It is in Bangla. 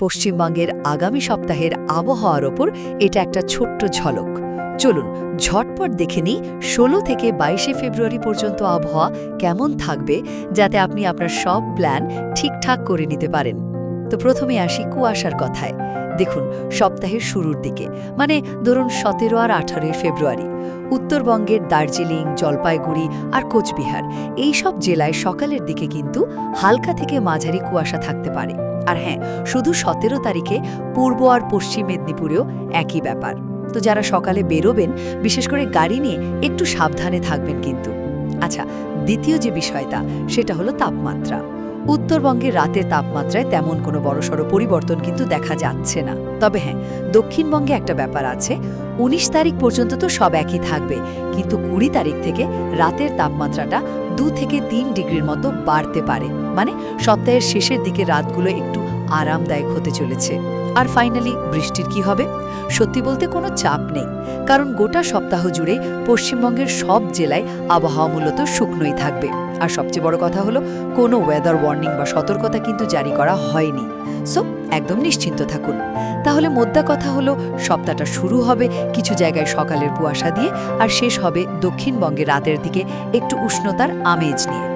পশ্চিমবঙ্গের আগামী সপ্তাহের আবহাওয়ার ওপর এটা একটা ছোট্ট ঝলক। চলুন, ঝটপট দেখে নিই ষোলো থেকে বাইশে ফেব্রুয়ারি পর্যন্ত আবহাওয়া কেমন থাকবে যাতে আপনি আপনার সব প্ল্যান ঠিকঠাক করে নিতে পারেন। তো প্রথমে আসি কুয়াশার কথায়। দেখুন, সপ্তাহের শুরুর দিকে মানে ধরুন সতেরো আর আঠারোই ফেব্রুয়ারি। উত্তরবঙ্গের দার্জিলিং, জলপাইগুড়ি আর কোচবিহার এই সব জেলায় সকালের দিকে কিন্তু হালকা থেকে মাঝারি কুয়াশা থাকতে পারে। আর হ্যাঁ শুধু সতেরো তারিখে পূর্ব আর পশ্চিম মেদিনীপুরেও একই ব্যাপার। তো যারা সকালে বেরোবেন, বিশেষ করে গাড়ি নিয়ে একটু সাবধানে থাকবেন কিন্তু। আচ্ছা দ্বিতীয় যে বিষয়টা, সেটা হলো তাপমাত্রা। উত্তরবঙ্গের রাতের তাপমাত্রায় তেমন কোনো বড়সড় পরিবর্তন কিন্তু দেখা যাচ্ছে না। তবে হ্যাঁ দক্ষিণবঙ্গে একটা ব্যাপার আছে, উনিশ তারিখ পর্যন্ত তো সব একই থাকবে, কিন্তু কুড়ি তারিখ থেকে রাতের তাপমাত্রাটা দু থেকে তিন ডিগ্রির মতো বাড়তে পারে। মানে সপ্তাহের শেষের দিকে রাতগুলো একটু আরামদায়ক হতে চলেছে। আর ফাইনালি বৃষ্টির কি হবে? সত্যি বলতে কোনো চাপ নেই। কারণ গোটা সপ্তাহ জুড়ে পশ্চিমবঙ্গের সব জেলায় আবহাওয়া মূলত শুকনোই থাকবে। আর সবচেয়ে বড় কথা হলো, কোনো ওয়েদার ওয়ার্নিং বা সতর্কতা কিন্তু জারি করা হয়নি। সো একদম নিশ্চিন্ত থাকুন। তাহলে মোদ্দা কথা হলো, সপ্তাহটা শুরু হবে কিছু জায়গায় সকালের কুয়াশা দিয়ে, আর শেষ হবে দক্ষিণবঙ্গে রাতের দিকে একটু উষ্ণতার আমেজ নিয়ে।